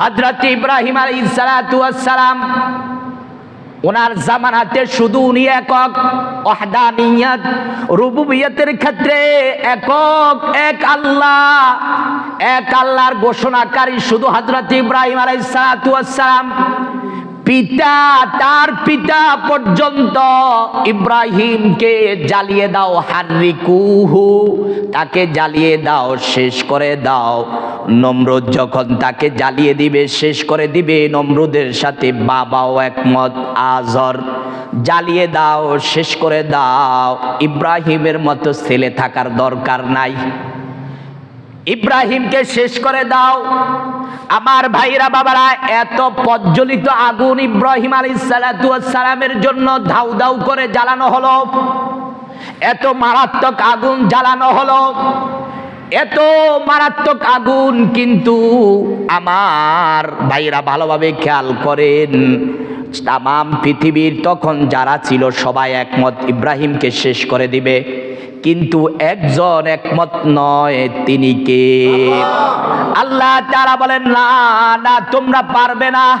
হজরত ইব্রাহিম আলী সালাম ওনার জামানাতে শুধু উনি একক ওয়াহদানিয়াত রুবুবিয়তের ক্ষেত্রে একক, এক আল্লাহ। এক আল্লাহর ঘোষণাকারী শুধু হযরত ইব্রাহিম ওয়াস সালাম পিতা, তার পিতা পর্যন্ত ইব্রাহিমকে জ্বালিয়ে দাও, হারিকুহু। তাকে জ্বালিয়ে দাও, শেষ করে দাও। নমরুদ যখন তাকে জ্বালিয়ে দিবে, শেষ করে দিবে, নমরুদের সাথে বাবাও একমত, আজর। জ্বালিয়ে দাও, শেষ করে দাও। ইব্রাহিমের মতো ছেলে থাকার দরকার নাই। ইব্রাহিমকে শেষ করে দাও। আমার ভাইরা বাবারা, এত প্রজ্বলিত আগুন ইব্রাহিম আলী সালামের জন্য ধাউ ধাউ করে জ্বালানো হলো। এত মারাত্মক আগুন জ্বালানো হলো। এত মারাত্মক আগুন কিন্তু আমার ভাইরা ভালোভাবে খেয়াল করেন। তাম পৃথিবীর তখন যারা ছিল সবাই একমত, ইব্রাহিমকে শেষ করে দিবে। কিন্তু একজন একমত নয়, তিনি কে? আল্লাহ তারা বলেন, না না, তোমরা পারবে না।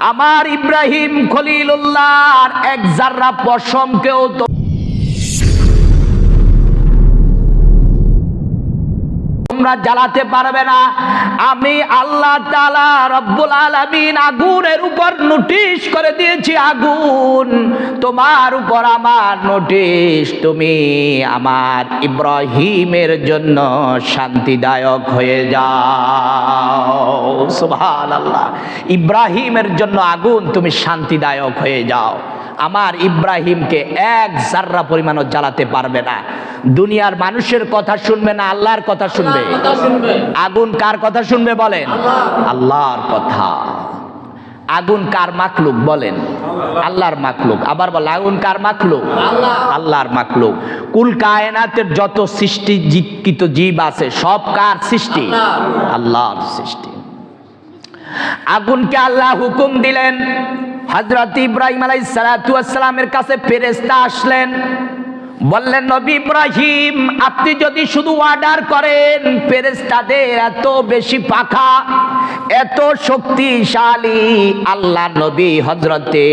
আমার ইব্রাহিম খলিলুল্লাহর এক জাররা পশমকেও তো তোমরা জ্বালাতে পারবে না। আমি আল্লাহ রব্বুল আলামিন আগুনের উপর নোটিশ করে দিয়েছি, আগুন। তোমার উপর আমার নোটিশ, তুমি আমার ইব্রাহিমের জন্য শান্তিদায়ক হয়ে যাও। সুবহানাল্লাহ। ইব্রাহিমের জন্য আগুন, তুমি শান্তিদায়ক হয়ে যাও। আমার ইব্রাহিমকে এক জাররা পরিমাণও জ্বালাতে পারবে না। দুনিয়ার মানুষের কথা শুনবে না আল্লাহর কথা শুনবে। আগুন কার কথা শুনবে বলেন? আল্লাহর। কথা। আগুন কার মাকলুক বলেন? আল্লাহর মাকলুক আবার বল আগুন কার মাকলুক আল্লাহর। মাকলুক কুল কায়নাতের যত সৃষ্টি জীবিত জীব আছে সব কার সৃষ্টি? আল্লাহর সৃষ্টি। আগুনকে আল্লাহ হুকুম দিলেন হজরত ইব্রাহিম আলাই সালামের কাছে ফেরেস্তা আসলেন। বললেন, নবী ইব্রাহিম, আপনি যদি শুধু অর্ডার করেন ফেরেস্তাদের এত বেশি পাখা, এত শক্তিশালী আল্লাহ নবী হজরতে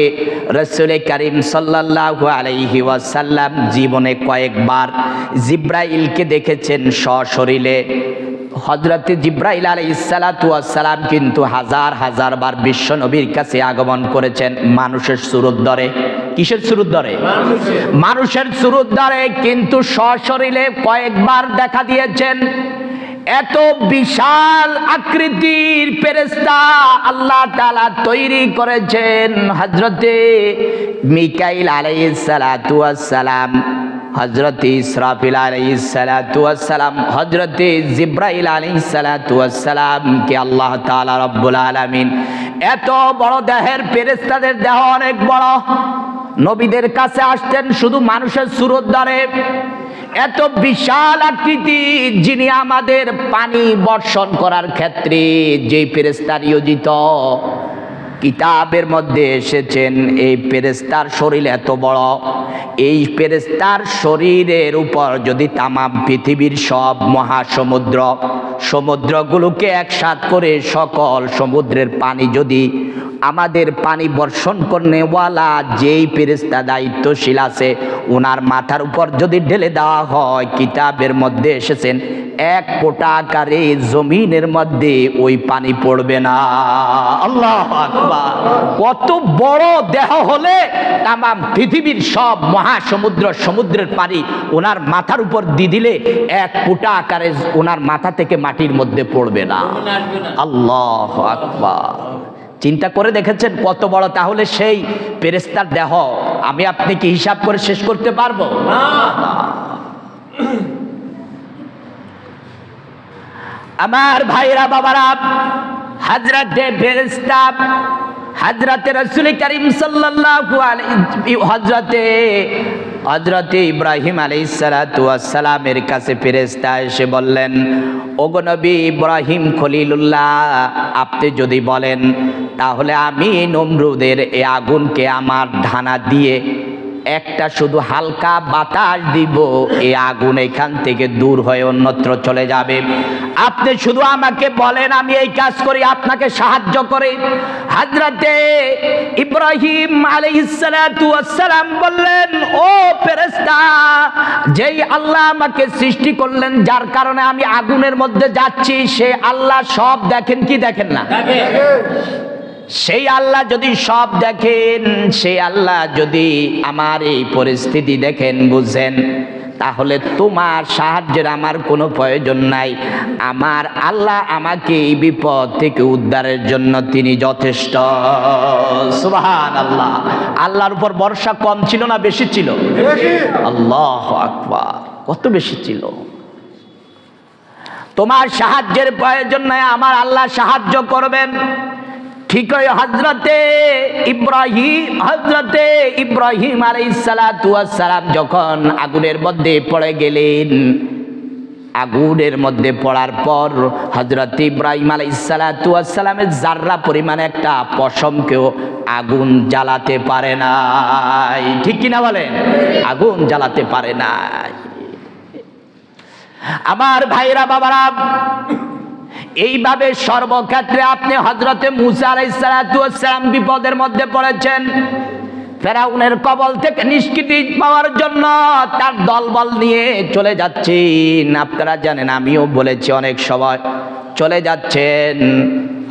রসুল করিম সাল্লাল্লাহু আলাইহি ওয়াসাল্লাম জীবনে কয়েকবার জিব্রাইলকে দেখেছেন সশরীরে হজরতে জিব্রাইল আলাই সালাম কিন্তু হাজার হাজার বার বিশ্ব নবীর কাছে আগমন করেছেন মানুষের সুরত ধরে কিসের সুরত ধরে মানুষের সুরত ধরে কিন্তু সশরীরে কয়েকবার দেখা দিয়েছেন। এত বিশাল আকৃতির পেরেস্তা আল্লাহ তালা তৈরি করেছেন হজরতে মিকাইল সালাতু সালাম হজরত ইসরাফিল আলাইসালাম হজরত জিব্রাইল আলাইসালামকে আল্লাহ তালা রব্বুল আলমিন। এত বড় দেহের পেরেস্তাদের দেহ অনেক বড়। নবীদের কাছে আসতেন শুধু মানুষের সুরত দ্বারে। এত বিশাল আকৃতি যিনি আমাদের পানি বর্ষণ করার ক্ষেত্রে যেই ফেরেস্তা নিয়োজিত। কিতাবের মধ্যে এসেছেন, এই পেরেস্তার শরীর এত বড়। এই পেরেস্তার শরীরের উপর যদি তামাম পৃথিবীর সব মহাসমুদ্র, সমুদ্রগুলোকে একসাথ করে সকল সমুদ্রের পানি যদি আমাদের পানি বর্ষণ করনেওয়ালা যেই ফেরেস্তা দায়িত্বশীল আছে ওনার মাথার উপর যদি ঢেলে দেওয়া হয় কিতাবের মধ্যে এসেছেন এক ফোঁটা আকারে জমিনের মধ্যে ওই পানি পড়বে না। আল্লাহ আকবার। কত বড় দেহ হলে তাম পৃথিবীর সব মহাসমুদ্র সমুদ্রের পানি ওনার মাথার উপর দিয়ে দিলে এক ফোঁটা আকারে ওনার মাথা থেকে মাটির মধ্যে পড়বে না। আল্লাহ আকবার। চিন্তা করে দেখেছেন কত বড়? তাহলে সেই পেরেস্তার দেহ আমি আপনি কি হিসাব করে শেষ করতে পারব? আমার ভাইরা বাবারা হাজরাতে ফেরেস্তা হাজরাতে রসুল করিম আলাইহি হজরতে হজরতে ইব্রাহিম আলাইসালামের কাছে ফেরেস্তা এসে বললেন ওগনবী ইব্রাহিম খলিলুল্লাহ, আপনি যদি বলেন, তাহলে আমি নমরুদের এ আগুনকে আমার ধানা দিয়ে একটা শুধু হালকা বাতাস দিব এই আগুন এখান থেকে দূর হয়ে অন্যত্র চলে যাবে। আপনি শুধু আমাকে বলেন, আমি এই কাজ করি, আপনাকে সাহায্য করে। হাজরাতে ইব্রাহিম আলাইহিসসালাম বললেন, ও ফেরেশতা, যেই আল্লাহ আমাকে সৃষ্টি করলেন, যার কারণে আমি আগুনের মধ্যে যাচ্ছি, সে আল্লাহ সব দেখেন কি দেখেন না? সেই আল্লাহ যদি সব দেখেন সেই আল্লাহ যদি আমার এই পরিস্থিতি দেখেন বুঝেন তাহলে তোমার সাহায্যের আমার কোনো প্রয়োজন নাই। আমার আল্লাহ আমাকে এই বিপদ থেকে উদ্ধারের জন্য তিনি যথেষ্ট। সুবহান আল্লাহ আল্লাহর উপর বর্ষা কম ছিল না বেশি ছিল? আল্লাহ আকবার। কত বেশি ছিল? তোমার সাহায্যের প্রয়োজন নাই আমার আল্লাহ সাহায্য করবেন। ঠিক ওই হজরতে ইব্রাহিম হজরতে ইব্রাহিম আলাইসালাম যখন আগুনের মধ্যে পড়ে গেলেন, আগুনের মধ্যে পড়ার পর হজরত ইব্রাহিম আলাইসালামের জাররা পরিমাণ একটা পশমকেও আগুন জ্বালাতে পারে নাই। ঠিক কিনা বলেন? আগুন জ্বালাতে পারে নাই। আমার ভাইরা, বাবারা এইভাবে সর্বক্ষেত্রে আপনি হজরতে মুসা বিপদের মধ্যে পড়েছেন। ফেরাউনের কবল থেকে নিষ্কৃতি পাওয়ার জন্য তার দলবল নিয়ে চলে যাচ্ছেন। আপনারা জানেন, আমিও বলেছি অনেক সময় চলে যাচ্ছেন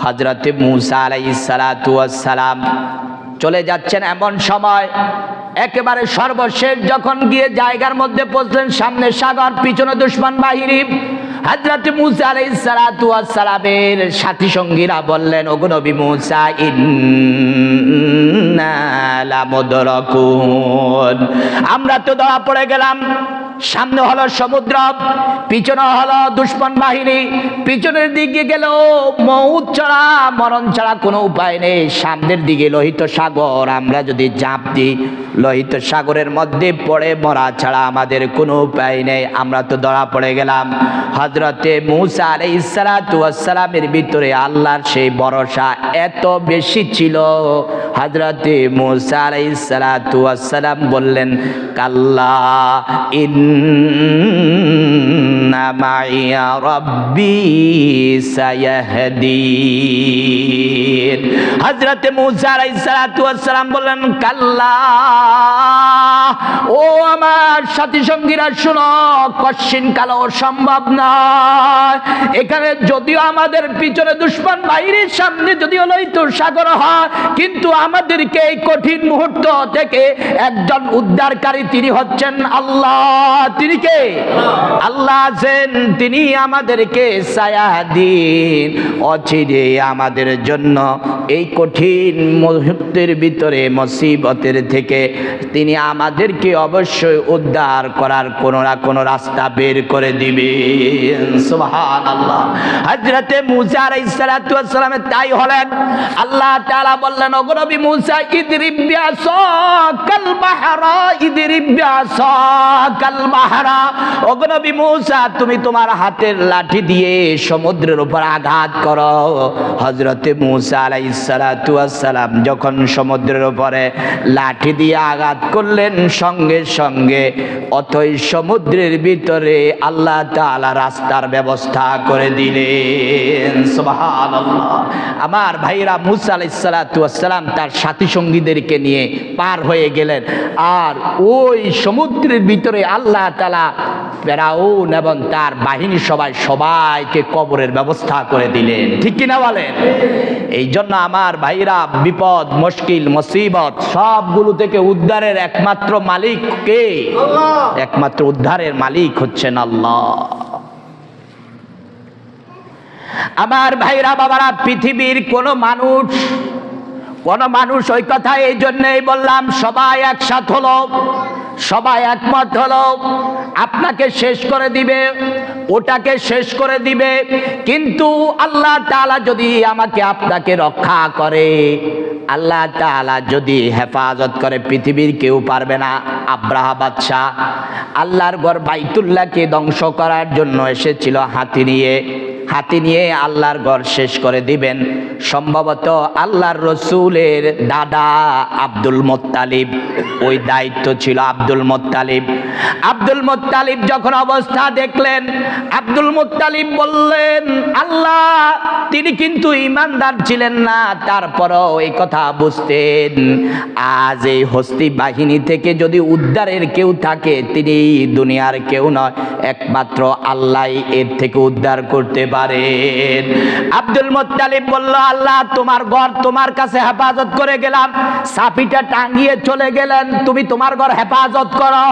হজরতে মুসা আলাইসালাম চলে যাচ্ছেন এমন সময় একেবারে সর্বশেষ যখন গিয়ে জায়গার মধ্যে পৌঁছলেন, সামনে সাগর, পিছনে দুশ্মন বাহিনী। হাজরত মুসা আলাইহিস সালাতু ওয়াস সালামের সাথী সঙ্গীরা বললেন, ওগো নবী মুসা, ইন্না আমরা তো ধরা পড়ে গেলাম। সামনে হলো সমুদ্র, পিছনে হলো দুশ্মন বাহিনী। পিছনের দিকে গেল মৌত ছাড়া, মরণ ছাড়া কোনো উপায় নেই। সামনের দিকে লোহিত সাগর, আমরা যদি চাপ দিই, লোহিত সাগরের মধ্যে পড়ে মরা ছাড়া আমাদের কোনো উপায় নেই। আমরা তো ধরা পড়ে গেলাম। হজরতে মুসা আলাইসালামের ভিতরে আল্লাহর সেই ভরসা এত বেশি ছিল। হজরতে মুসা আলাইসালাম বললেন, কাল্লা ইন্না মাইয়া রব্বি সায়াহদিন হজরতে মুসা আলাইসালাম বললেন, কাল্লা, ও আমার সাথী সঙ্গীরা, শুনো, কশ্চিন কালো সম্ভব নয়। এখানে যদিও আমাদের পিছনে দুশ্মন বাইরের সামনে যদিও লইত সাগর হয়, কিন্তু আমাদেরকে এই কঠিন মুহূর্ত থেকে একজন উদ্ধারকারী তিনি হচ্ছেন আল্লাহ। তিনি কে? আল্লাহ আছেন তিনি আমাদেরকে ছায়া দিন, অচিরে আমাদের জন্য এই কঠিন মুহূর্তের ভিতরে, মুসিবতের থেকে তিনি আমাদেরকে অবশ্যই উদ্ধার করার কোনো না কোনো রাস্তা বের করে আল্লাহ হজরতে তাই হলেন। আল্লাহ তাআলা বললেন মুসা তুমি তোমার হাতের লাঠি দিয়ে সমুদ্রের উপর আঘাত করো। হজরতে যখন সমুদ্রের উপরে লাঠি দিয়ে আঘাত করলেন, সঙ্গে সঙ্গে অথই সমুদ্রের ভিতরে আল্লাহ তাআলা রাস্তার ব্যবস্থা করে দিলেন। আমার ভাইরা মুসা তার সাথী সঙ্গীদেরকে নিয়ে পার হয়ে গেলেন। আর ওই সমুদ্রের ভিতরে আল্লাহ তাআলা ফেরাউন এবং তার বাহিনী সবাই সবাইকে কবরের ব্যবস্থা করে দিলেন। ঠিক কিনা বলেন? এই জন্য আমার ভাইরা বিপদ মুশকিল মুসিবত সবগুলো থেকে উদ্ধারের একমাত্র মালিক কে? একমাত্র উদ্ধারের মালিক হচ্ছেন আল্লাহ। আমার ভাইরা বাবারা পৃথিবীর কোন মানুষ কোন মানুষ ওই কথা এই জন্যই বললাম, সবাই একসাথ হলো, সবাই একমত হলো, আপনাকে শেষ করে দিবে, ওটাকে শেষ করে দিবে, কিন্তু আল্লাহ তাআলা যদি আমাকে আপনাকে রক্ষা করে, আল্লাহ তাআলা যদি হেফাজত করে, পৃথিবীর কেউ পারবে না। আব্রাহা বাদশাহ আল্লাহর ঘর বাইতুল্লাহকে ধ্বংস করার জন্য এসেছিল হাতি নিয়ে। হাতি নিয়ে আল্লাহর ঘর শেষ করে দিবেন। সম্ভবত আল্লাহর রসুলের দাদা আব্দুল মোত্তালিব। ওই দায়িত্ব ছিল আব্দুল মোত্তালিব। আব্দুল মোত্তালিব যখন অবস্থা দেখলেন, আব্দুল মোত্তালিব বললেন, আল্লাহ, তিনি কিন্তু ইমানদার ছিলেন না। তারপরও এই কথা বুঝতেন। আজ এই হস্তি বাহিনী থেকে যদি উদ্ধারের কেউ থাকে, তিনি দুনিয়ার কেউ নয়। একমাত্র আল্লাহ এর থেকে উদ্ধার করতে পারেন। আব্দুল মোত্তালিব বলল, আল্লাহ, তোমার ঘর তোমার কাছে হেফাজত করে গেলাম। সাপিটা টাঙ্গিয়ে চলে গেলেন, তুমি তোমার ঘর হেফাজত করো।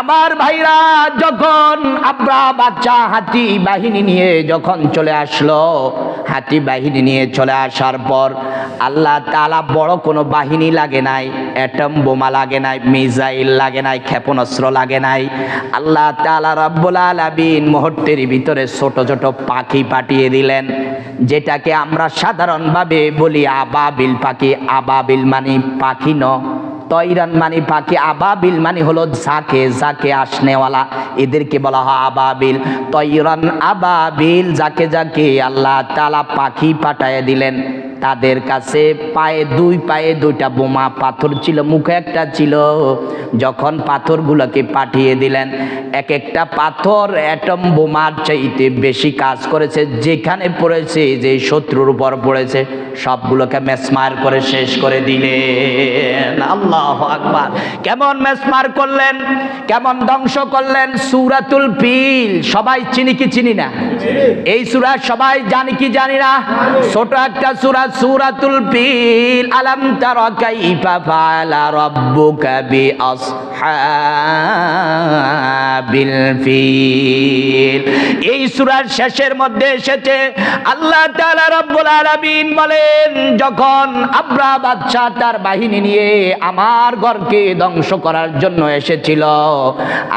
আমার ভাইরা, যখন আব্রা বাচ্চা হাতি বাহিনী নিয়ে যখন চলে আসলো, হাতি বাহিনী নিয়ে চলে আসার পর আল্লাহ তালা বড় কোনো বাহিনী লাগে নাই অ্যাটম বোমা লাগে নাই মিজাইল লাগে নাই, ক্ষেপণাস্ত্র লাগে নাই। আল্লাহ তালা রব্বুল আলামিন মুহূর্তের ভিতরে ছোট ছোট পাখি পাঠিয়ে দিলেন। যেটাকে আমরা সাধারণভাবে বলি আবাবিল পাখি। আবাবিল মানে পাখি ন। তৈরান মানে পাখি। আবাবিল মানে হলো ঝাঁকে ঝাঁকে আসনেওয়ালা। এদেরকে বলা হয় আবাবিল। তৈরান আবাবিল যাকে যাকে আল্লাহ তালা পাখি পাঠায় দিলেন। তাদের কাছে পায়ে দুই পায়ে দুইটা বোমা পাথর ছিল মুখে একটা ছিল। যখন পাথরগুলোকে পাঠিয়ে দিলেন এক একটা পাথর অ্যাটম বোমার চাইতে বেশি কাজ করেছে যেখানে পড়েছে যে শত্রুর উপর পড়েছে সবগুলোকে মেসমার করে শেষ করে দিলেন। আল্লাহ আকবার। কেমন মেসমার করলেন? কেমন ধ্বংস করলেন? সুরাতুল পিল সবাই চিনি কি চিনি না? এই সুরা সবাই জানি কি জানি না? ছোট একটা সুরা সুরাতুল পিল আলাম তারা কাইফা ফাআলা রাব্বুকা বি আসহাবিল ফিল। এই সূরার শেষের মধ্যে এসেছে, আল্লাহ তাআলা রব্বুল আলামিন বলেন, যখন আব্রা বাদশা তার বাহিনী নিয়ে আমার ঘরকে ধ্বংস করার জন্য এসেছিল,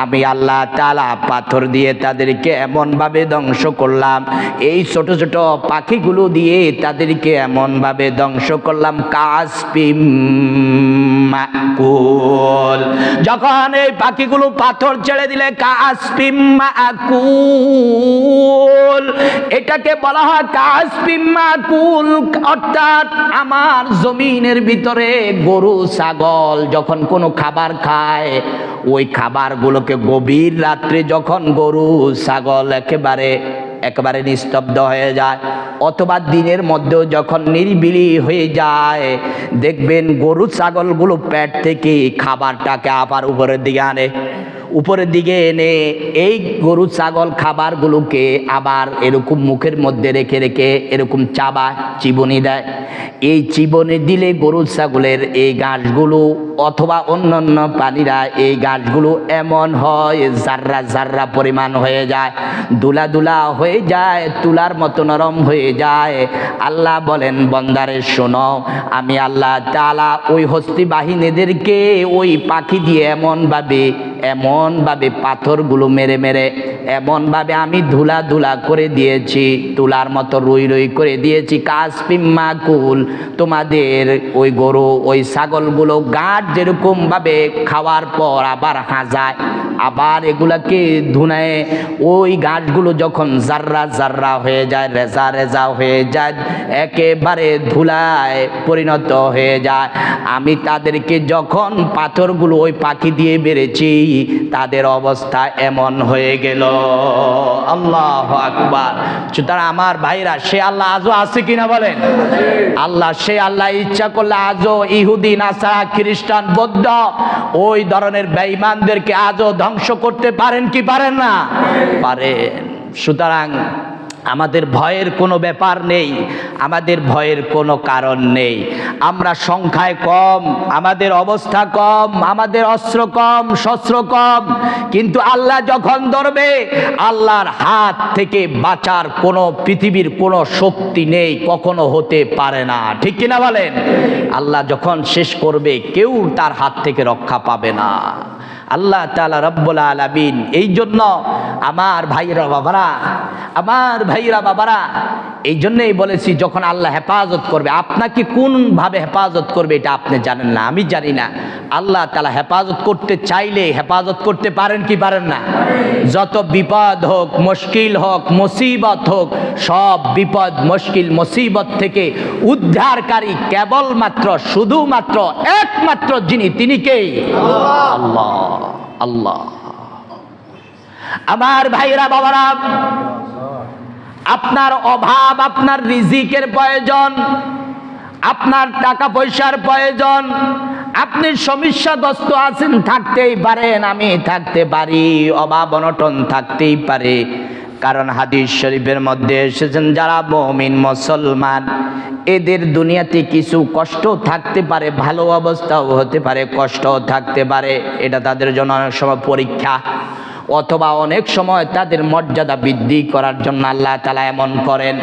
আমি আল্লাহ তাআলা পাথর দিয়ে তাদেরকে এমনভাবে ধ্বংস করলাম। এই ছোট ছোট পাখিগুলো দিয়ে তাদেরকে এমনভাবে ধ্বংস করলাম, কাসপিম যখন এই পাখিগুলো পাথর ছেড়ে দিলে, কাসপিম এটাকে বলা হয় কাসপিম অর্থাৎ আমার জমিনের ভিতরে গরু, ছাগল যখন কোনো খাবার খায়, ওই খাবারগুলোকে গভীর রাত্রে যখন গরু, ছাগল একেবারে একেবারে নিস্তব্ধ হয়ে যায়। অথবা দিনের মধ্যেও যখন নিরিবিলি হয়ে যায়, দেখবেন গরু ছাগলগুলো পেট থেকে খাবারটাকে আবার উপরের দিকে আনে। উপরের দিকে এনে এই গরু ছাগল খাবারগুলোকে আবার এরকম মুখের মধ্যে রেখে রেখে এরকম চাবা, চিবনি দেয়। এই চিবনি দিলে গরু ছাগলের এই গাছগুলো অথবা অন্যান্য প্রাণীরা এই গাছগুলো এমন হয় জাররা জাররা পরিমাণ হয়ে যায়, দুলা দুলা হয়ে যায়, তুলার মতো নরম হয়ে যায়। আল্লাহ বলেন, বন্দারে, শোনো, আমি আল্লাহ তালা ওই হস্তি বাহিনীদেরকে ওই পাখি দিয়ে এমনভাবে এমনভাবে পাথরগুলো মেরে মেরে, এমনভাবে আমি ধুলা ধুলা করে দিয়েছি, তুলার মতো রুই রুই করে দিয়েছি। কাসপিম্মা কুল তোমাদের ওই গরু, ওই ছাগলগুলো গাছ যেরকমভাবে খাওয়ার পর আবার হাজায়, আবার এগুলাকে ধুনায়, ওই গাছগুলো যখন জাররা জাররা হয়ে যায়, রেজা রেজা হয়ে যায়, একেবারে ধুলায় পরিণত হয়ে যায়। আমি তাদেরকে যখন পাথরগুলো ওই পাখি দিয়ে বেড়েছি তাদের অবস্থা এমন হয়ে গেল। আল্লাহ আকবার। সুতরাং আমার ভাইরা, সে আল্লাহ আজও আছে কিনা বলেন? আল্লাহ, সে আল্লাহ ইচ্ছা করলে আজও ইহুদি, নাসারা, খ্রিস্টান, বৌদ্ধ ওই ধরনের বেঈমানদেরকে আজও ধ্বংস করতে পারেন কি পারেন না? পারেন। সুতরাং আমাদের ভয়ের কোনো ব্যাপার নেই, আমাদের ভয়ের কোনো কারণ নেই। আমরা সংখ্যায় কম, আমাদের অবস্থা কম, আমাদের অস্ত্র কম, শস্ত্র কম, কিন্তু আল্লাহ যখন ধরবে, আল্লাহর হাত থেকে বাঁচার কোনো পৃথিবীর কোনো শক্তি নেই, কখনো হতে পারে না। ঠিক কিনা বলেন? আল্লাহ যখন শেষ করবে, কেউ তার হাত থেকে রক্ষা পাবে না। আল্লাহ তালা রব্বুল আলামিন এই জন্য আমার ভাইরা বাবারা, আমার ভাইরা বাবারা এই জন্যই বলেছি যখন আল্লাহ হেফাজত করবে, আপনাকে কোনভাবে হেফাজত করবে এটা আপনি জানেন না, আমি জানি না। আল্লাহ তালা হেফাজত করতে চাইলে হেফাজত করতে পারেন কি পারেন না? যত বিপদ হোক, মুশকিল হোক, মুসিবত হোক, সব বিপদ, মুশকিল, মুসিবত থেকে উদ্ধারকারী কেবলমাত্র, শুধুমাত্র, একমাত্র যিনি, তিনি কে? আল্লাহ আল্লাহ। আমার ভাইরা, বাবারা, আপনার অভাব, আপনার রিজিকের প্রয়োজন, আপনার টাকা পয়সার প্রয়োজন, আপনি সমস্যাগ্রস্ত আছেন, থাকতেই পারেন, আমি থাকতে পারি, অভাব অনটন থাকতেই পারে। কারণ হাদিস শরীফের মধ্যে এসেছেন, যারা মমিন, মুসলমান, এদের দুনিয়াতে কিছু কষ্ট থাকতে পারে, ভালো অবস্থাও হতে পারে, কষ্টও থাকতে পারে, এটা তাদের জন্য অনেক সময় পরীক্ষা। অথবা অনেক সময় তাদের মর্যাদা বৃদ্ধি করার জন্য আল্লাহ তালা এমন করেন।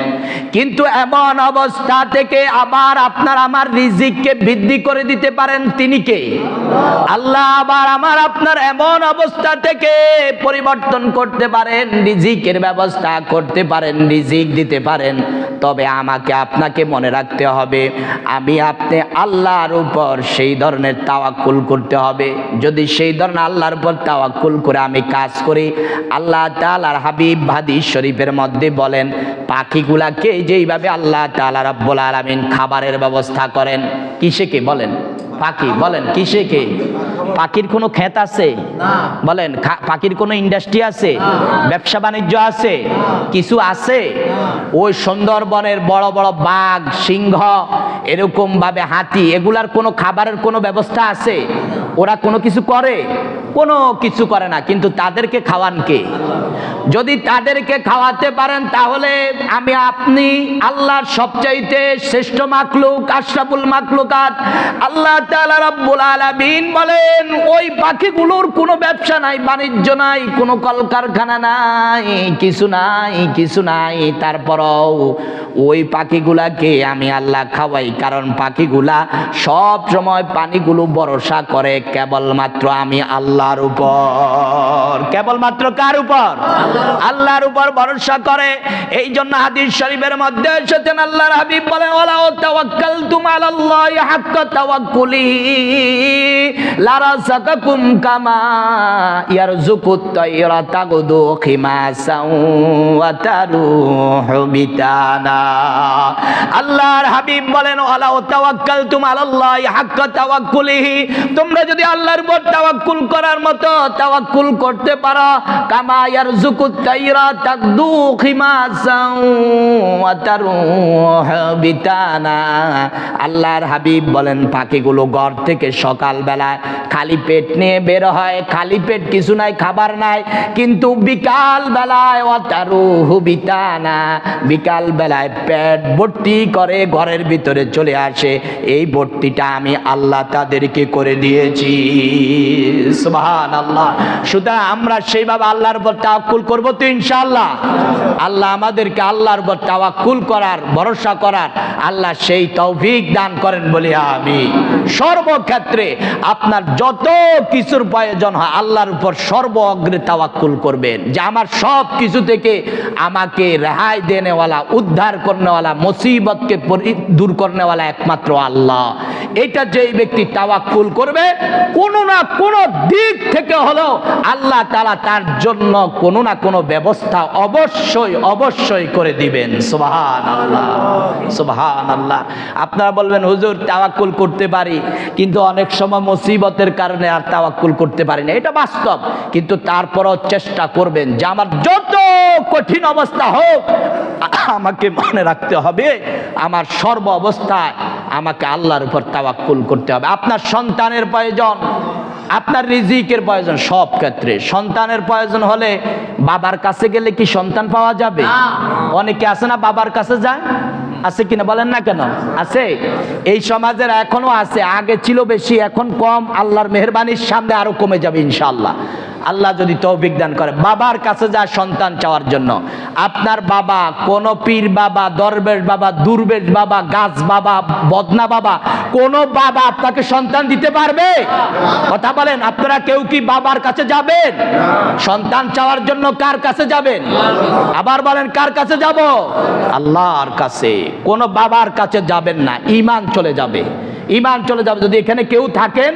কিন্তু এমন অবস্থা থেকে আবার আপনার আমার রিজিককে বৃদ্ধি করে দিতে পারেন তিনি কে? আল্লাহ আবার আমার আপনার এমন অবস্থা থেকে পরিবর্তন করতে পারেন, রিজিকের ব্যবস্থা করতে পারেন, রিজিক দিতে পারেন। তবে আমাকে আপনাকে মনে রাখতে হবে। আমি আপনি আল্লাহর উপর সেই ধরনের তাওয়াক্কুল করতে হবে। যদি সেই ধরনের আল্লাহর উপর তাওয়াক্কুল করে আমি কাজ করি, আল্লাহ তালার হাবিব হাদিস শরীফের মধ্যে বলেন, পাখিগুলাকে যেইভাবে আল্লাহ তালা রব্বুল আলমিন খাবারের ব্যবস্থা করেন, কিসে কে বলেন? পাখি বলেন, কিসে কে? পাখির কোনো ক্ষেত আছে? বলেন পাখির কোনো ইন্ডাস্ট্রি আছে? ব্যবসা বাণিজ্য আছে? কিছু আছে? ওই সুন্দরবনের বড় বড় বাঘ সিংহ এরকমভাবে হাতি এগুলার কোনো খাবারের কোনো ব্যবস্থা আছে? ওরা কোনো কিছু করে? কোনো কিছু করে না, কিন্তু তাদেরকে খাওয়ান কে? যদি তাদেরকে খাওয়াতে পারেন, তাহলে আমি আপনি আল্লাহর সবচাইতে শ্রেষ্ঠ মাকলুক আশরাফুল মাকলুকাত আল্লাহ তাআলা রাব্বুল আলামিন বলেন, ওই পাখিগুলোর কোনো ব্যবসা নাই, বাণিজ্য নাই, কোনো কলকারখানা নাই, কিছু নাই কিছু নাই। তারপরও ওই পাখিগুলাকে আমি আল্লাহ খাওয়াই, কারণ পাখিগুলা সব সময় পানিগুলো ভরসা করে কেবলমাত্র আমি আল্লাহর উপর। কেবলমাত্র কার উপর? আল্লাহর উপর ভরসা করে। এই জন্য হাদিস শরীফের মধ্যে এসেছেন আল্লাহর হাবিব বলেন ওয়ালা তাওয়াক্কালতুম আলাল্লাহি হাক্কা তাওয়াক্কুলি, লারাযাকাকুম কামা ইয়ারযুকুত তায়রা তাগদু খিমাসাও ওয়া তারুহু বিতানা। আল্লাহর হাবিব বলেন ওয়ালা তাওয়াক্কালতুম আলাল্লাহি হাক্কা তাওয়াক্কুলিহি তোমরা যদি আল্লাহর উপর তাওয়াক্কুল করার মতো তাওয়াক্কুল করতে পারো কামায়ার জুকুত তাইরা তাকদু বিতানা আল্লাহর হাবিব বলেন, পাখিগুলো ঘর থেকে সকালবেলায় খালি পেট নিয়ে বের হয়। খালি পেট কিছু নাই, খাবার নাই। কিন্তু বিকাল বেলায় অতারুহু বিতানা। বিকাল বেলায় পেট ভর্তি করে ঘরের ভিতরে চলে আসে। এই ভর্তিটা আমি আল্লাহ তাদেরকে করে দিয়েছি। আল্লাহ সুতরাং আমরা সেইভাবে আল্লাহর উপর তাওয়াক্কুল করব তো ইনশাআল্লাহ। আল্লাহ আমাদেরকে আল্লাহর উপর তাওয়াক্কুল করার, ভরসা করার, আল্লাহ সেই তৌফিক দান করেন বলে আমি সর্বক্ষেত্রে আপনার যত কিছুর প্রয়োজন হয়, আল্লাহর উপর সর্ব অগ্রে তাওয়াক্কুল করবেন। যে আমার সব কিছু থেকে আমাকে রেহাই দেনেওয়ালা, উদ্ধার করনেওয়ালা, মুসিবতকে দূর করনেওয়ালা একমাত্র আল্লাহ। এটা যেই ব্যক্তি তাওয়াক্কুল করবে, কোনো না কোনো দিক থেকে হলেও আল্লাহ তালা তার জন্য কোনো না কোনো ব্যবস্থা অবশ্যই অবশ্যই করে দিবেন। সুবহান আল্লাহ আল্লাহ আপনারা বলবেন, হুজুর, তাওয়াক্কুল করতে পারি। কিন্তু অনেক সময় মুসিবতের কারণে আর তাওয়াক্কুল করতে পারি না। এটা বাস্তব। কিন্তু তারপরও চেষ্টা করবেন যে আমার যত কঠিন অবস্থা হোক, আমাকে মনে রাখতে হবে, আমার সর্ব অবস্থায় আমাকে আল্লাহর উপর তাওয়াক্কুল করতে হবে। আপনার সন্তানের প্রয়োজন। আপনার রিজিকের প্রয়োজন সব ক্ষেত্রে। সন্তানের প্রয়োজন হলে বাবার কাছে গেলে কি সন্তান পাওয়া যাবে? অনেকে আছে না বাবার কাছে যায়? আছে কিনা বলেন না কেন? আছে? এই সমাজের এখনও আছে। আগে ছিল বেশি এখন কম। আল্লাহর মেহরবানির সামনে আরও কমে যাবে ইনশাল্লাহ আল্লাহ যদি তৌফিক দান করে, বাবার কাছে যা সন্তান চাওয়ার জন্য, আপনার বাবা, কোন পীর বাবা, দরবেশ বাবা, দুর্বেশ বাবা, গাছ বাবা, বদনা বাবা, কোন বাবা আপনাকে সন্তান দিতে পারবে? কথা বলেন, আপনারা কেউ কি বাবার কাছে যাবেন? সন্তান চাওয়ার জন্য কার কাছে যাবেন? আবার বলেন, কার কাছে যাব? আল্লাহর কাছে। কোন বাবার কাছে যাবেন না ইমান চলে যাবে। ইমান চলে যাবে। যদি এখানে কেউ থাকেন,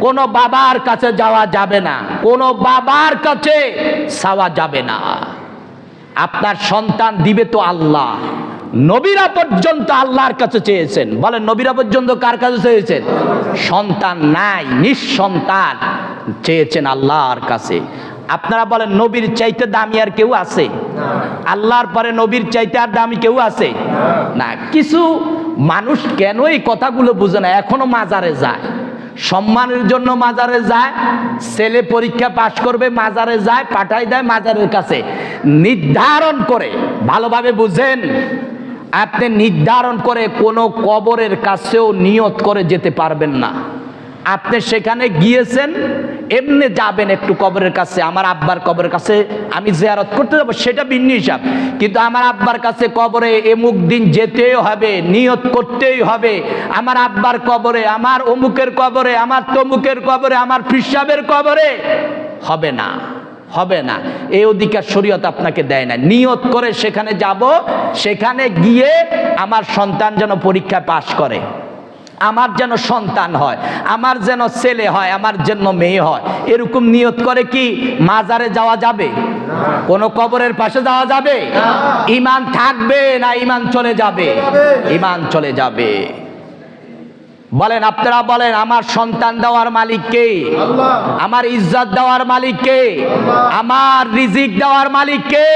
কোন বাবার কাছে যাওয়া যাবে না। কোন বাবার কাছে চাওয়া যাবে না। আপনার সন্তান দিবে তো আল্লাহ। নবীরা পর্যন্ত আল্লাহর কাছে চেয়েছেন। বলেন, নবীরা পর্যন্ত কার কাছে চেয়েছেন? সন্তান নাই, নিঃসন্তান চেয়েছেন আল্লাহর কাছে। আপনারা বলেন, নবীর চাইতে দামি আর কেউ আছে? আল্লাহর পরে নবীর চাইতে আর দামি কেউ আছে? না, কিছু মানুষ কেন এই কথাগুলো বুঝে না? এখনও মাজারে যায়। সম্মানের জন্য মাজারে যায়, ছেলে পরীক্ষা পাশ করবে, মাজারে যায় পাঠাই দেয় মাজারের কাছে। নির্ধারণ করে, ভালোভাবে বুঝেন, আপনি নির্ধারণ করে কোনো কবরের কাছেও নিয়ত করে যেতে পারবেন না। আপনি সেখানে গিয়েছেন, এমনি যাবেন একটু কবরের কাছে, আমার আব্বার কবরের কাছে আমি জিয়ারত করতে যাব, সেটা ভিন্ন হিসাব। কিন্তু আমার আব্বার কাছে কবরে এমুক দিন যেতেই হবে, নিয়ত করতেই হবে। আমার আব্বার কবরে, আমার অমুকের কবরে, আমার তমুকের কবরে, আমার ফিসাবের কবরে হবে না হবে না। এই অধিকার শরীয়ত আপনাকে দেয় না। নিয়ত করে সেখানে যাব, সেখানে গিয়ে আমার সন্তান যেন পরীক্ষা পাশ করে। আমার যেন সন্তান হয়, আমার যেন ছেলে হয়, আমার যেন মেয়ে হয়, এরকম নিয়ত করে কি মাজারে যাওয়া যাবে? কোন কবরের পাশে যাওয়া যাবে? ইমান থাকবে না ইমান চলে যাবে? ইমান চলে যাবে। বলেন, আপনারা বলেন, আমার সন্তান দেওয়ার মালিক কে? আমার ইজ্জত দেওয়ার মালিক কে? আমার রিজিক দেওয়ার মালিক কে?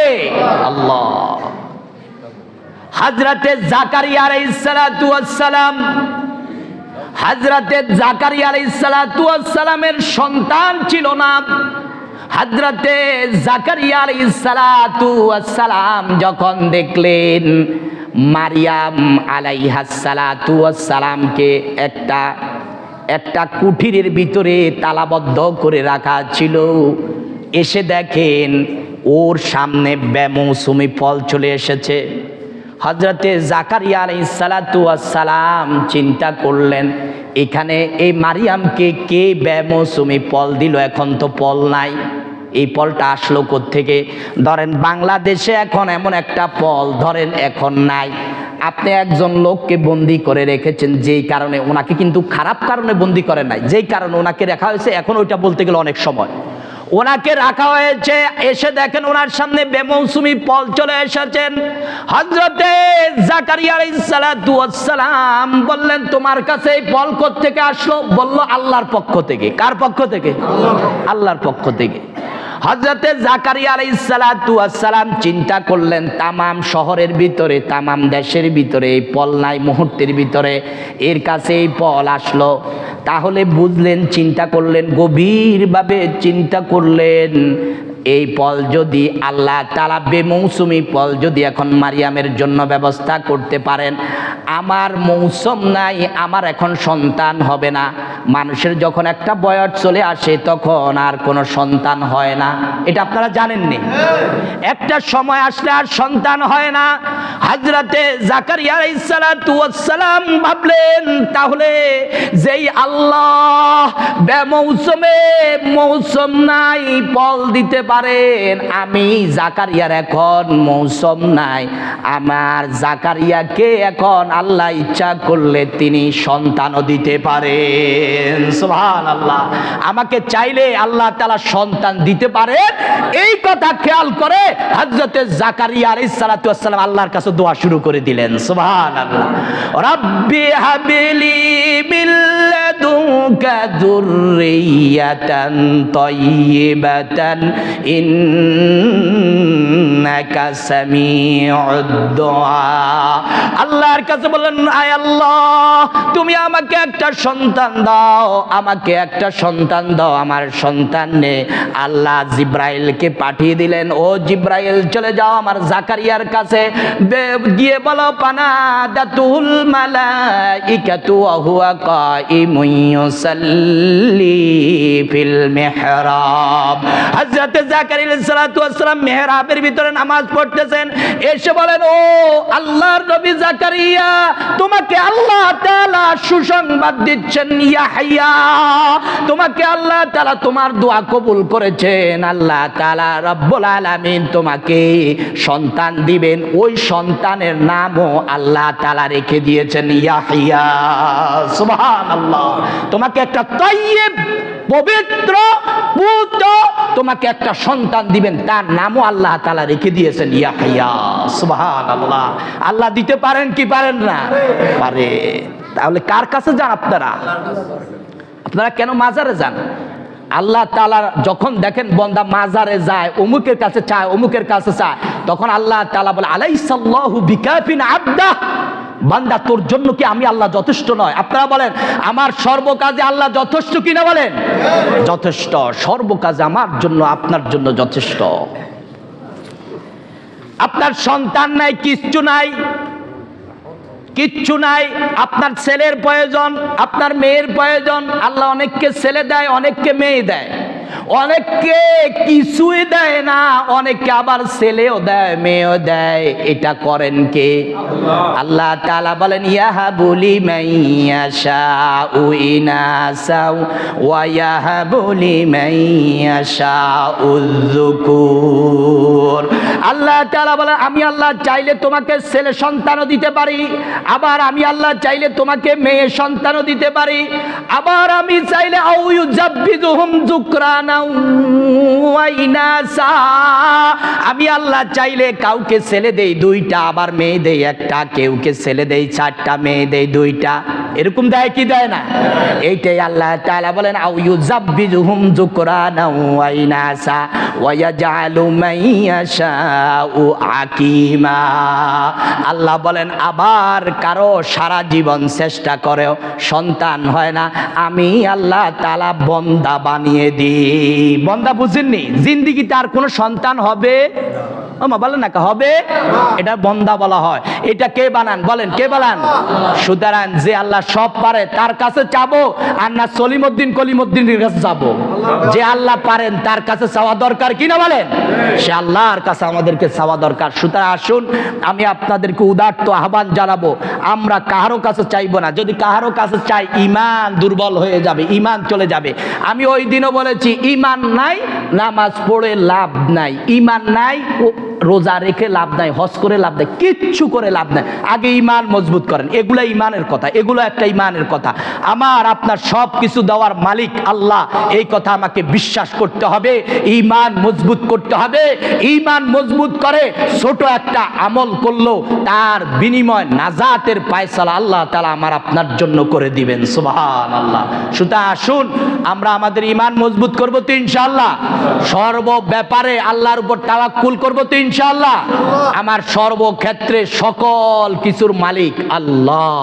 আল্লাহ। হাজরাতে জাকারিয়া আলাইহিস সালাতু ওয়াস সালাম হাজরাতে জাকারিয়া আলাইহিস সালাতু ওয়াস সালামের সন্তান ছিল না। হাজরাতে জাকারিয়া আলাইহিস সালাতু ওয়াস সালাম যখন দেখলেন, মারিয়াম আলাইহাস সালাতু একটা একটা কুঠিরের ভিতরে তালাবদ্ধ করে রাখা ছিল। এসে দেখেন ওর সামনে বেমৌসুমি ফল চলে এসেছে। হজরতে জাকারিয়া সালাম চিন্তা করলেন, এখানে এই মারিয়ামকে কে বেমৌসুমি ফল দিল? এখন তো পল নাই। এই ফলটা আসলো থেকে ধরেন বাংলাদেশে এখন এমন একটা ফল ধরেন এখন নাই। আপনি একজন লোককে বন্দি করে রেখেছেন, যেই কারণে ওনাকে কিন্তু খারাপ কারণে বন্দি করে নাই। যেই কারণে ওনাকে রাখা হয়েছে, এখন ওইটা বলতে গেলে অনেক সময়। ওনাকে রাখা হয়েছে। এসে দেখেন ওনার সামনে বেমৌসুমি পল চলে এসেছেন। হজরতে জাকারিয়া সালাম বললেন, তোমার কাছে এই পল থেকে আসলো? বলল, আল্লাহর পক্ষ থেকে। কার পক্ষ থেকে? আল্লাহর পক্ষ থেকে। হজরতে জাকারিয়া আলাইসালাম চিন্তা করলেন, তামাম শহরের ভিতরে, তামাম দেশের ভিতরে, এই পল নাই মুহূর্তের ভিতরে এর কাছে এই পল আসলো। তাহলে বুঝলেন, চিন্তা করলেন, গভীরভাবে চিন্তা করলেন। এই পল যদি আল্লাহ তালা বেমৌসুমি পল যদি এখন মারিয়ামের জন্য ব্যবস্থা করতে পারেন, আমার মৌসুম নাই, আমার এখন সন্তান হবে না। মানুষের যখন একটা বয়স চলে আসে, তখন আর কোনো সন্তান হয় না। এটা আপনারা জানেননি? একটা সময় আসলে আর সন্তান হয় না। হাজরাতে জাকারিয়া সালাম ভাবলেন, তাহলে যেই আল্লাহ বেমৌসুমে মৌসুম নাই ফল দিতে পারেন, আমি জাকারিয়ার এখন মৌসুম নাই। আমার জাকারিয়াকে এখন? আল্লাহ ইচ্ছা করলে তিনি সন্তানও দিতে পারেন। সুবহান আল্লাহ আমাকে চাইলে আল্লাহ তালা সন্তান দিতে পারেন। এই কথা খেয়াল করে হজরতে জাকারিয়া আলাইহিস সালাতু ওয়াসসালাম আল্লাহর কাছে দোয়া শুরু করে দিলেন। সুবহান আল্লাহ রাব্বি হাবিলি লাদুনকা যুররিয়াতান তাইয়্যিবাতান আল্লাহর কাছে বললেন, আয় আল্লাহ, তুমি আমাকে একটা সন্তান দাও, আমাকে একটা সন্তান দাও, আমার সন্তান নে। আল্লাহ জিব্রাইলকে পাঠিয়ে দিলেন, ও জিব্রাইল, চলে যাও আমার জাকারিয়ার কাছে। গিয়ে বলো পানা দাতুল মালাইকাতু হুয়া কাইমুন ইউসাল্লি ফিল মিহরাব। হযরত আল্লাহ তোমাকে তোমার দোয়া কবুল করেছেন। আল্লাহ রব্বুল তোমাকে সন্তান দিবেন। ওই সন্তানের নামও আল্লাহ তাআলা রেখে দিয়েছেন, ইয়াহইয়া। সুবহানাল্লাহ। তোমাকে একটা তাইয়্যিব পবিত্র পুত্র। তোমাকে একটা সন্তান দিবেন, তার নামও আল্লাহ তালা রেখে দিয়েছেন ইয়াহইয়া সুবহানাল্লাহ। আল্লাহ আল্লাহ দিতে পারেন কি পারেন না? পারে। তাহলে কার কাছে যান আপনারা? আপনারা কেন মাজারে যান? আল্লাহ তালার যখন দেখেন বন্দা মাজারে যায়, অমুকের কাছে চায়, অমুকের কাছে চায়, তখন আল্লাহ তালা বলে, আলাইসাল্লাহু বিকাফিন আব্দা বান্দা, তোর জন্য কি আমি আল্লাহ যথেষ্ট নয়? আপনারা বলেন, আমার সর্বকাজে আল্লাহ যথেষ্ট কিনা বলেন? যথেষ্ট। সর্বকাজে আমার জন্য, আপনার জন্য যথেষ্ট। আপনার সন্তান নাই, কিচ্ছু নাই কিচ্ছু নাই। আপনার ছেলের প্রয়োজন, আপনার মেয়ের প্রয়োজন। আল্লাহ অনেককে ছেলে দেয়, অনেককে মেয়ে দেয়। অনেককে কিছুই দেয় না, অনেককে আবার ছেলেও দেয়, মেয়েও দেয়। এটা করেন কে? আল্লাহ তাআলা বলেন ইয়াহা বলি মাইয়াশা উইনাসাউ ওয়া ইয়াহা বলি মাইয়াশা উযকুর আল্লাহ তাআলা বলেন, আমি আল্লাহ চাইলে তোমাকে ছেলে সন্তানও দিতে পারি, আবার আমি আল্লাহ চাইলে তোমাকে মেয়ে সন্তানও দিতে পারি, আবার আমি চাইলে আউ ইউজাব্বিজুহুম যুকরানা আমি আল্লাহ চাইলে কাউকে ছেলে দেই দুইটা, আবার মেয়ে দেই একটা, কেউকে ছেলে দেই চারটা, মেয়ে দেই দুইটা। এরকম দেয় কি দেয় না? এইটাই আল্লাহ তাআলা বলেন আউ ইউজাব্বিজুহুম যুকরানা ওয়া ইনাসা ওয়া ইয়াজআলু মাইয়াশাউ আকিমা। আল্লাহ বলেন, আবার কারও সারা জীবন চেষ্টা করেও সন্তান হয় না। আমি আল্লাহ তালা বন্দা বানিয়ে দিই। বন্দা বুঝেননি? জিন্দিগিতে আর কোনো সন্তান হবে? আমা বলেন না হবে? এটা বন্দা বলা হয়। এটা কে বানান? বলেন, কে বানান? সুতরাং যে আল্লাহ সব পারে, তার কাছে চাবো, আর না সলিমুদ্দিন কলিমুদ্দিনের কাছে যাব যে আল্লাহ পারেন, তার কাছে চাওয়া দরকার কিনা বলেন? সে আল্লাহর কাছে আমাদেরকে চাওয়া দরকার। সুতরাং আসুন, আমি আপনাদেরকে উদার্ত আহ্বান জানাব। আমরা কাহারো কাছে চাইব না। যদি কাহারো কাছে চাই ইমান দুর্বল হয়ে যাবে ইমান চলে যাবে। আমি ওই দিনও বলেছি ইমান নাই, নামাজ পড়ে লাভ নাই। ইমান নাই রোজা রেখে লাভ নাই, হজ করে লাভ নাই, কিচ্ছু করে লাভ নাই। আগে ইমান মজবুত করেন, এগুলো ইমানের কথা, এগুলো একটা ইমানের কথা। আমার, আপনার সব কিছু দেওয়ার মালিক আল্লাহ, এই কথা আমাকে বিশ্বাস করতে হবে ইমান মজবুত করতে হবে। ইমান মজবুত করে ছোট একটা আমল করল তার বিনিময় নাজাতের পায়সালা আল্লাহ তালা আমার আপনার জন্য করে দিবেন সুবহান আল্লাহ সুতরাং আসুন, আমরা আমাদের ইমান মজবুত করব তো ইনশাল্লাহ সর্ব ব্যাপারে আল্লাহর উপর তাওয়াক্কুল করব তো ইনশাআল্লাহ। আমার সর্বক্ষেত্রে সকল কিছুর মালিক আল্লাহ।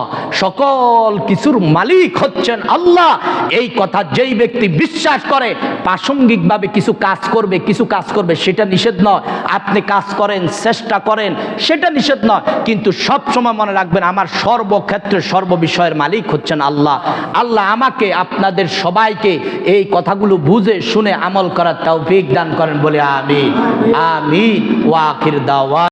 সকল কিছুর মালিক হচ্ছেন আল্লাহ। এই কথা যেই ব্যক্তি বিশ্বাস করে, প্রাসঙ্গিকভাবে কিছু কাজ করবে, কিছু কাজ করবে, সেটা নিষেধ নয়। আপনি কাজ করেন, চেষ্টা করেন, সেটা নিষেধ নয়। কিন্তু সব সময় মনে রাখবেন, আমার সর্বক্ষেত্রে সর্ববিষয়ের মালিক হচ্ছেন আল্লাহ। আল্লাহ আমাকে, আপনাদের সবাইকে এই কথাগুলো বুঝে, শুনে আমল করার তৌফিক দান করেন বলে আমি আমি ওয়াকির দাওয়া